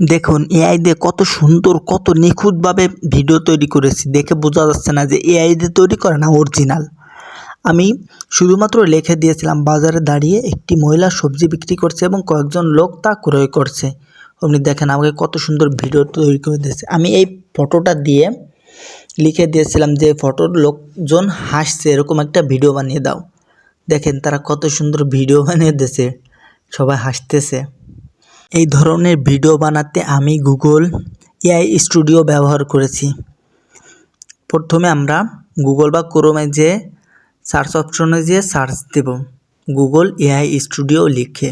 দেখুন এআই দিয়ে কত সুন্দর, কত নিখুঁতভাবে ভিডিও তৈরি করেছি। দেখে বোঝা যাচ্ছে না যে এআই দিয়ে তৈরি করে না অরিজিনাল আমি শুধুমাত্র লিখে দিয়েছিলাম, বাজারে দাঁড়িয়ে একটি মহিলা সবজি বিক্রি করছে এবং কয়েকজন লোক তা ক্রয় করছে। আপনি দেখেন, আমাকে কত সুন্দর ভিডিও তৈরি করে দিয়েছে। আমি এই ফটোটা দিয়ে লিখে দিয়েছিলাম যে ফটোর লোকজন হাসছে, এরকম একটা ভিডিও বানিয়ে দাও। দেখেন, তারা কত সুন্দর ভিডিও বানিয়ে দিয়েছে। সবাই হাসতেছে। এই ধরনের ভিডিও বানাতে আমি গুগল এআই স্টুডিও ব্যবহার করেছি। প্রথমে আমরা গুগল বা ক্রোমে যে সার্চ অপশনে যেয়ে সার্চ দেব, গুগল এআই স্টুডিও লিখে।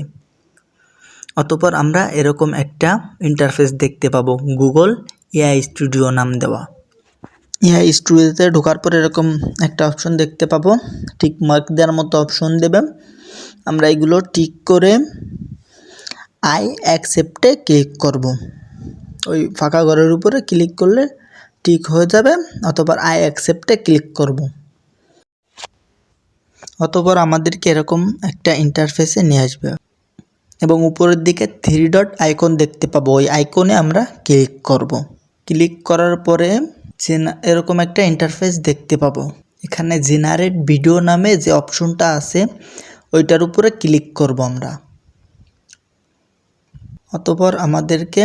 অতপর আমরা এরকম একটা ইন্টারফেস দেখতে পাবো, গুগল এআই স্টুডিও নাম দেওয়া। এআই স্টুডিওতে ঢোকার পর এরকম একটা অপশন দেখতে পাবো, ঠিক মার্ক দেওয়ার মতো অপশন দেবে আমরা এগুলো টিক করে আই অ্যাকসেপ্টে ক্লিক করব। ওই ফাঁকা ঘরের উপরে ক্লিক করলে টিক হয়ে যাবে অতপর আই অ্যাকসেপ্টে ক্লিক করব। অতপর আমাদেরকে এরকম একটা ইন্টারফেসে নিয়ে আসবে। এবং উপরের দিকে থ্রি ডট আইকন দেখতে পাবো। ওই আইকনে আমরা ক্লিক করব। ক্লিক করার পরে এরকম একটা ইন্টারফেস দেখতে পাবো। এখানে জেনারেট ভিডিও নামে যে অপশনটা আছে, ওইটার উপরে ক্লিক করব আমরা। অতপর আমাদেরকে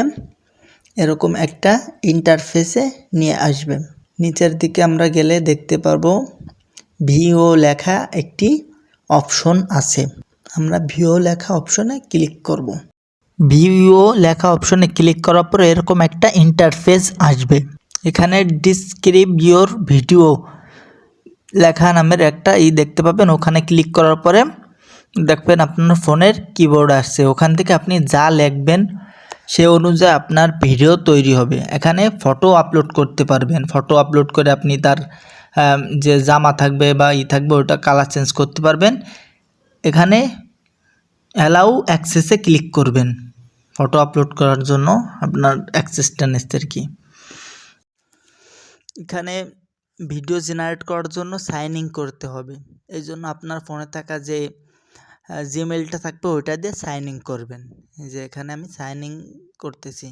এরকম একটা ইন্টারফেসে নিয়ে আসবে। নিচের দিকে আমরা গেলে দেখতে পারব ভিও লেখা একটি অপশন আছে। আমরা ভিও লেখা অপশনে ক্লিক করব। ভিও লেখা অপশনে ক্লিক করার পর এরকম একটা ইন্টারফেস আসবে। এখানে ডিসক্রিপ ইয়োর ভিডিও লেখা নামের একটা ই দেখতে পাবেন। ওখানে ক্লিক করার পরে দেখবেন আপনার ফোনের কিবোর্ড আসছে। ওখান থেকে আপনি যা লিখবেন, সে অনুযায়ী আপনার ভিডিও তৈরি হবে। এখানে ফটো আপলোড করতে পারবেন। ফটো আপলোড করে আপনি তার যে জামা থাকবে বা ই থাকবে, ওটা কালার চেঞ্জ করতে পারবেন। এখানে অ্যালাউ অ্যাক্সেসে ক্লিক করবেন। ফটো আপলোড করার জন্য আপনার অ্যাক্সেসটা নিচ্ছে আর কি? এখানে ভিডিও জেনারেট করার জন্য সাইন ইন করতে হবে। এই জন্য আপনার ফোনে থাকা যে জিমেলটা থাকবে ওইটা দিয়ে সাইন ইন করবেন যে এখানে আমি সাইন ইন করতেছি।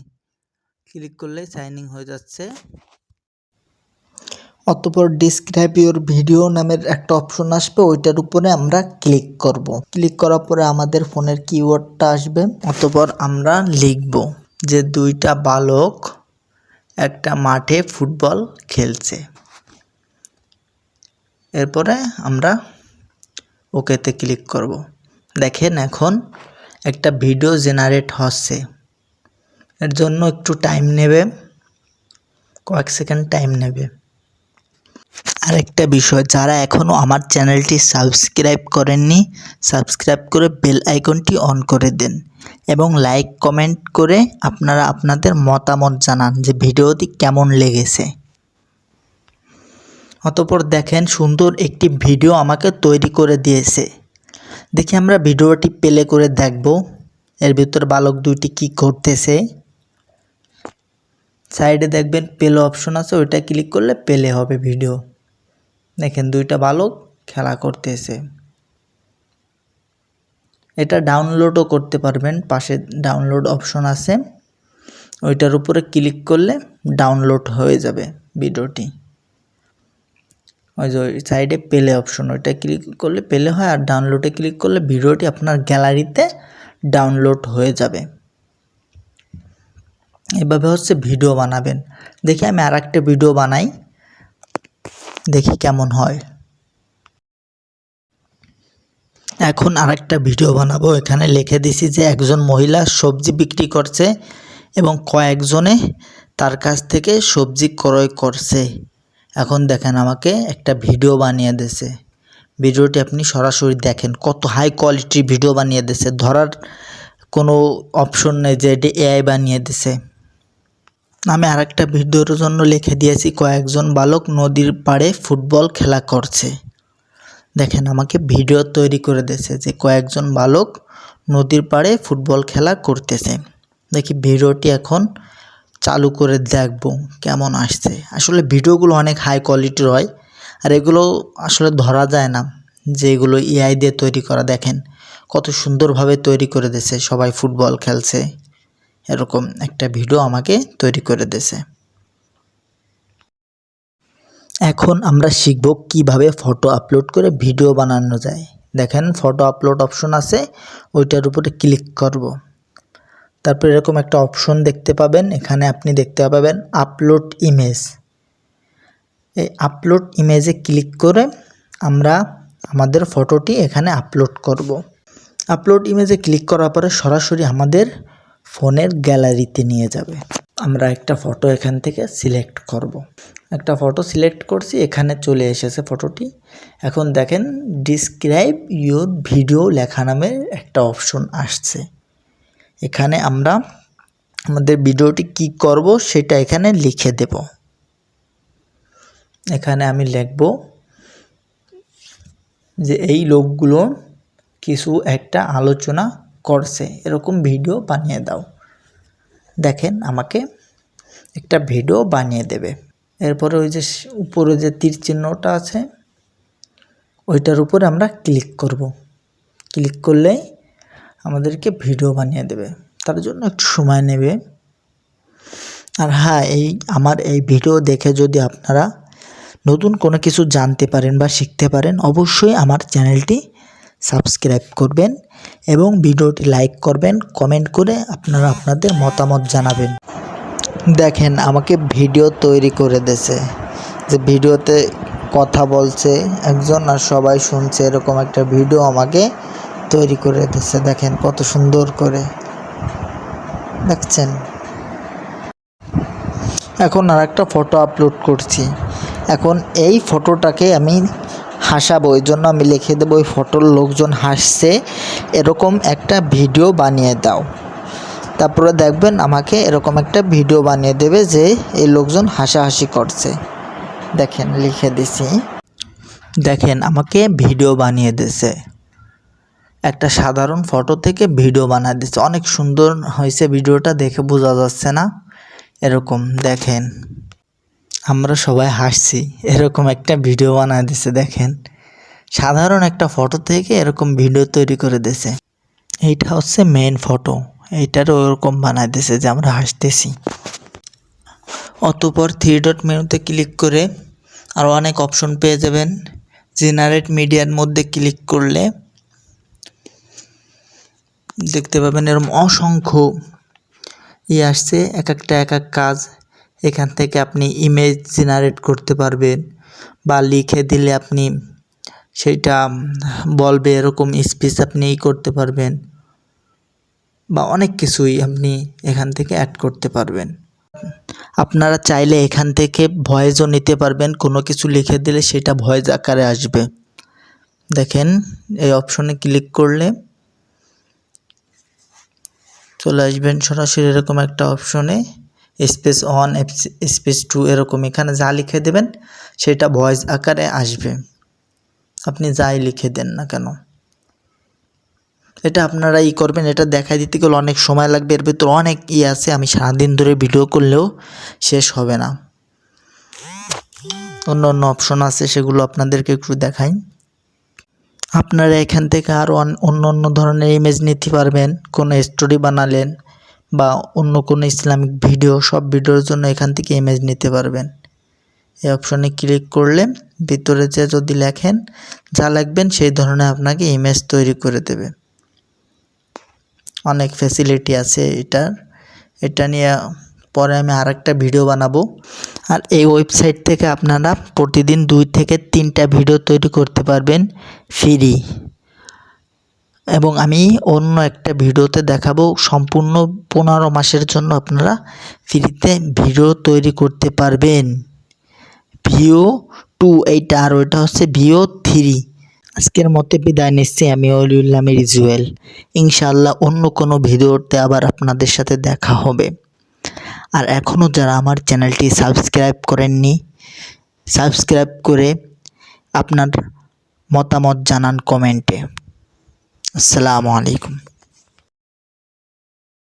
ক্লিক করলেই সাইন ইন হয়ে যাচ্ছে। অতপর ডিসক্রাইব ইউর ভিডিও নামের একটা অপশন আসবে, ওইটার উপরে আমরা ক্লিক করব। ক্লিক করার পরে আমাদের ফোনের কিওয়ার্ডটা আসবে। অতপর আমরা লিখব যে দুইটা বালক একটা মাঠে ফুটবল খেলছে। এরপরে আমরা ওকেতে ক্লিক করব। দেখেন এখন একটা ভিডিও জেনারেট হচ্ছে। এর জন্য একটু টাইম নেবে, কয়েক সেকেন্ড টাইম নেবে। আরেকটা বিষয়, যারা এখনও আমার চ্যানেলটি সাবস্ক্রাইব করেননি সাবস্ক্রাইব করে বেল আইকনটি অন করে দেন এবং লাইক কমেন্ট করে আপনারা আপনাদের মতামত জানান যে ভিডিওটি কেমন লেগেছে। অতপর দেখেন সুন্দর একটি ভিডিও আমাকে তৈরি করে দিয়েছে। দেখি আমরা ভিডিওটি প্লে করে দেখব। এর ভিতর বালক দুইটি কি করতেছে সাইডে দেখবেন পেলে অপশন আছে, ওইটা ক্লিক করলে পেলে হবে ভিডিও। দেখেন দুইটা বালক খেলা করতেছে। এটা ডাউনলোডও করতে পারবেন, পাশে ডাউনলোড অপশন আছে। ওইটার উপরে ক্লিক করলে ডাউনলোড হয়ে যাবে ভিডিওটি। ওই যে ওই সাইডে পেলে অপশন ওইটা ক্লিক করলে পেলে হয় আর ডাউনলোডে ক্লিক করলে ভিডিওটি আপনার গ্যালারিতে ডাউনলোড হয়ে যাবে। এভাবে হচ্ছে ভিডিও বানাবেন। দেখি আমি আর একটা ভিডিও বানাই। দেখি কেমন হয়। এখন আর একটা ভিডিও বানাবো। এখানে লিখে দিছি যে একজন মহিলা সবজি বিক্রি করছে এবং কয়েকজনে তার কাছ থেকে সবজি ক্রয় করছে। এখন দেখেন আমাকে একটা ভিডিও বানিয়ে দিয়েছে। ভিডিওটি আপনি সরাসরি দেখেন, কত হাই কোয়ালিটির ভিডিও বানিয়ে দিয়েছে। ধরার কোনো অপশন নেই যে এটি এআই বানিয়ে দিছে আমি আরেকটা ভিডিওর জন্য লিখে দিয়েছি, কয়েকজন বালক নদীর পাড়ে ফুটবল খেলা করছে। দেখেন আমাকে ভিডিও তৈরি করে দিয়েছে যে কয়েকজন বালক নদীর পাড়ে ফুটবল খেলা করতেছে। দেখি ভিডিওটি এখন চালু করে দেখব কেমন আসছে। আসলে ভিডিওগুলো অনেক হাই কোয়ালিটির হয়, আর এগুলো আসলে ধরা যায় না যে এগুলো এআই দিয়ে তৈরি করা। দেখেন, কত সুন্দরভাবে তৈরি করে দিয়েছে, সবাই ফুটবল খেলছে, এরকম একটা ভিডিও আমাকে তৈরি করে দিয়েছে। এখন আমরা শিখব কীভাবে ফটো আপলোড করে ভিডিও বানানো যায়। দেখেন ফটো আপলোড অপশন আছে, ওইটার উপরে ক্লিক করব। তারপর এরকম একটা অপশন দেখতে পাবেন, এখানে আপনি দেখতে পাবেন আপলোড ইমেজ এই আপলোড ইমেজে ক্লিক করে আমরা আমাদের ফটোটি এখানে আপলোড করব। আপলোড ইমেজে ক্লিক করার পরে সরাসরি আমাদের ফোনের গ্যালারিতে নিয়ে যাবে। আমরা একটা ফটো এখান থেকে সিলেক্ট করব। একটা ফটো সিলেক্ট করছি, এখানে চলে এসেছে ফটোটি এখন দেখেন ডিসক্রাইব ইউর ভিডিও লেখা নামের একটা অপশন আসছে। এখানে আমরা আমাদের ভিডিওটি কি করব সেটা এখানে লিখে দেব। এখানে আমি লিখব যে এই লোকগুলো কিছু একটা আলোচনা করছে। এরকম ভিডিও বানিয়ে দাও। দেখেন আমাকে একটা ভিডিও বানিয়ে দেবে। এরপরে ওই যে উপরে যে তীর চিহ্নটা আছে, ওইটার উপরে আমরা ক্লিক করব। ক্লিক করলেই আমাদেরকে ভিডিও বানিয়ে দেবে। তার জন্য একটু সময় নেবে। আর হ্যাঁ এই আমার এই ভিডিও দেখে যদি আপনারা নতুন কোনো কিছু জানতে পারেন বা শিখতে পারেন, অবশ্যই আমার চ্যানেলটি সাবস্ক্রাইব করবেন এবং ভিডিওটি লাইক করবেন, কমেন্ট করে আপনারা আপনাদের মতামত জানাবেন। দেখেন, আমাকে ভিডিও তৈরি করে দেছে যে ভিডিওতে কথা বলছে, একজন আর সবাই শুনছে, এরকম একটা ভিডিও আমাকে তৈরি করে দিচ্ছে। দেখেন কত সুন্দর করে। দেখছেন? এখন আর একটা ফটো আপলোড করছি। এখন এই ফটোটাকে আমি হাসাবো ওই জন্য আমি লিখে দেবো ওই ফটোর লোকজন হাসছে, এরকম একটা ভিডিও বানিয়ে দাও। তারপরে দেখবেন আমাকে এরকম একটা ভিডিও বানিয়ে দেবে যে এই লোকজন হাসাহাসি করছে। দেখেন, লিখে দিছি। দেখেন, আমাকে ভিডিও বানিয়ে দিছে একটা সাধারণ ফটো থেকে ভিডিও বানিয়ে দিচ্ছে। অনেক সুন্দর হয়েছে ভিডিওটা, দেখে বোঝা যাচ্ছে না? এরকম, দেখেন। আমরা সবাই হাসছি, এরকম একটা ভিডিও বানিয়ে দিছে দেখেন। সাধারণ একটা ফটো থেকে এরকম ভিডিও তৈরি করে দিছে এইটা হচ্ছে মেন ফটো এইটারও ওরকম বানায় দিছে যে আমরা হাসতেছি। অতপর থ্রি ডট মেনুতে ক্লিক করে আরও অনেক অপশন পেয়ে যাবেন। জেনারেট মিডিয়ার মধ্যে ক্লিক করলে দেখতে পাবেন এরকম অসংখ্য ই আসছে এক একটা এক এক কাজ। এখান থেকে আপনি ইমেজ জেনারেট করতে পারবেন বা লিখে দিলে আপনি সেইটা বলবে, এরকম স্পিচ আপনি ই করতে পারবেন বা অনেক কিছুই আপনি এখান থেকে অ্যাড করতে পারবেন। আপনারা চাইলে এখান থেকে ভয়েসও নিতে পারবেন, কোনো কিছু লিখে দিলে সেটা ভয়েস আকারে আসবে। দেখেন, এই অপশনে ক্লিক করলে চলে আসবেন সরাসরি এরকম একটা অপশনে স্পেস ওয়ান স্পেস টু এরকম এখানে যা লিখে দেবেন, সেটা ভয়েস আকারে আসবে। আপনি যাই লিখে দেন না কেন। এটা আপনারা ই করবেন, এটা দেখাই দিতে গেলে অনেক সময় লাগবে, এর ভিতরে অনেক ই আছে, আমি সারাদিন ধরে ভিডিও করলেও শেষ হবে না। অন্য অন্য অপশন আছে, সেগুলো আপনাদেরকে একটু দেখাই। আপনারা এখান থেকে আরও অন্য অন্য ধরনের ইমেজ নিতে পারবেন, কোনো স্টোরি বানালেন বা অন্য কোনো ইসলামিক ভিডিও সব ভিডিওর জন্য এখান থেকে ইমেজ নিতে পারবেন। এই অপশনে ক্লিক করলে ভিতরে যে যদি লেখেন, যা লিখবেন সেই ধরনের আপনাকে ইমেজ তৈরি করে দেবে। অনেক ফ্যাসিলিটি আছে এটার। এটা নিয়ে পরে আমি আর একটা ভিডিও বানাবো। আর এই ওয়েবসাইট থেকে আপনারা প্রতিদিন দুই থেকে তিনটা ভিডিও তৈরি করতে পারবেন ফ্রি এবং আমি অন্য একটা ভিডিওতে দেখাবো, সম্পূর্ণ পনেরো মাসের জন্য আপনারা ফ্রিতে ভিডিও তৈরি করতে পারবেন। ভিও টু এইটা আর ওইটা হচ্ছে ভিও থ্রি আজকের মতে বিদায় নিচ্ছি, আমি অলিউল্লাহ রিজুয়েল ইনশাল্লাহ অন্য কোনো ভিডিওতে আবার আপনাদের সাথে দেখা হবে। আর এখনও যারা আমার চ্যানেলটি সাবস্ক্রাইব করেননি, সাবস্ক্রাইব করে আপনার মতামত জানান কমেন্টে। আসসালামু আলাইকুম।